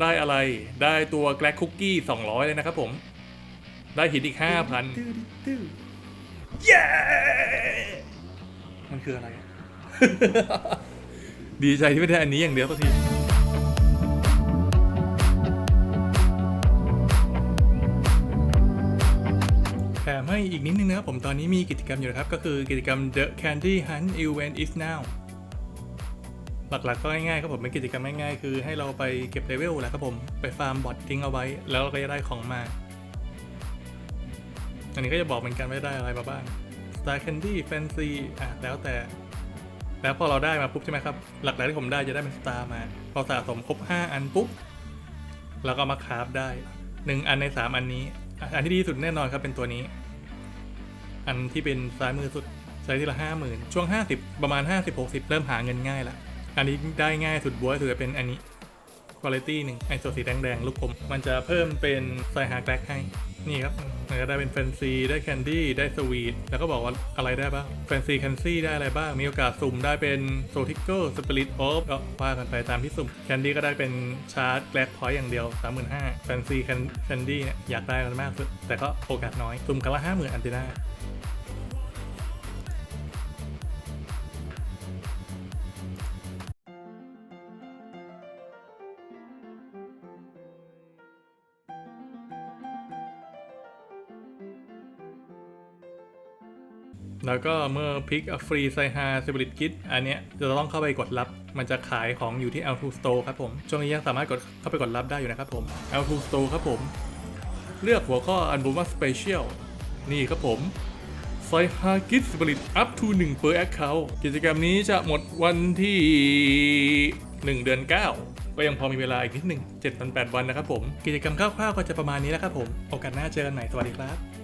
ได้อะไร ได้ตัวแกลกคุกกี้ 200 เลยนะครับผม ได้หินอีก 5,000 เย้ มันคืออะไร ดีใจที่ไม่ได้อันนี้อย่างเดียวสักทีแถมให้อีกนิดนึงนะครับผมตอนนี้มีกิจกรรมอยู่นะครับ ก็คือกิจกรรม The Candy Hunt Event is now หลักๆก็ง่ายๆครับผมเป็นกิจกรรมง่ายๆคือให้เราไปเก็บเลเวลแหละครับผมไปฟาร์มบอททิ้งเอาไว้ แล้วเราก็จะได้ของมา อันนี้ก็จะบอกเหมือนกันว่าได้อะไรมาบ้าง Star Candy Fancy อะแล้วแต่ แล้วพอเราได้มาปุ๊บใช่ไหมครับ หลักๆที่ผมได้จะได้เป็น Star มา พอสะสมครบ 5 อันปุ๊บเราก็มาคราฟได้ 1 อันใน 3 อันนี้ อันที่ดีสุดแน่นอนครับเป็นตัวนี้ อันที่เป็นซ้ายมือสุดใช้ที่ละห้าหมื่นช่วง 50 ประมาณ 50 60 เริ่มหาเงินง่ายละ อันนี้ได้ง่ายสุดบัวสุดจะเป็นอันนี้คุณภาพหนึ่งไอตัวสีแดงๆลูกผมมันจะเพิ่มเป็นไซฮาร์แกลกให้ นี่ครับมันก็ได้เป็นแฟนซีได้แคนดี้ได้สวีทแล้วก็บอกว่าอะไรได้บ้างแฟนซีแคนซี่ได้อะไรบ้าง มีโอกาสสุ่มได้เป็นโซทิกเกิลสปิริตออฟก็ว่ากันไปตามที่สุ่มแคนดี้ก็ได้เป็นชาร์จแกลกพอยต์อย่างเดียว 35,000แฟนซีแคนดี้เนี่ยอยากได้กันมากสุดแต่ก็โอกาสน้อยสุ่มกันละ50,000อันเดน่า แล้วก็เมื่อพิกฟรีไซฮาเซบิลิตกิทอันเนี้ยจะต้องเข้าไปกดรับ มันจะขายของอยู่ที่ L2 Store ครับผม ช่วงนี้ยังสามารถกดเข้าไปกดรับได้อยู่นะครับผม L2 Store ครับผม เลือกหัวข้ออันบูมาสเปเชียลนี่ครับผมไซฮากิ t ส p ริตอัพทู1 per account กิจกรรมนี้จะหมดวันที่ 1 เดือน 9 ก็ยังพอมีเวลาอีกนิดหนึ่ง7-8วันนะครับผม กิจกรรมคร่าวๆก็จะประมาณนี้แล้วครับผม โอกาสหน้าเจอกันใหม่ สวัสดีครับ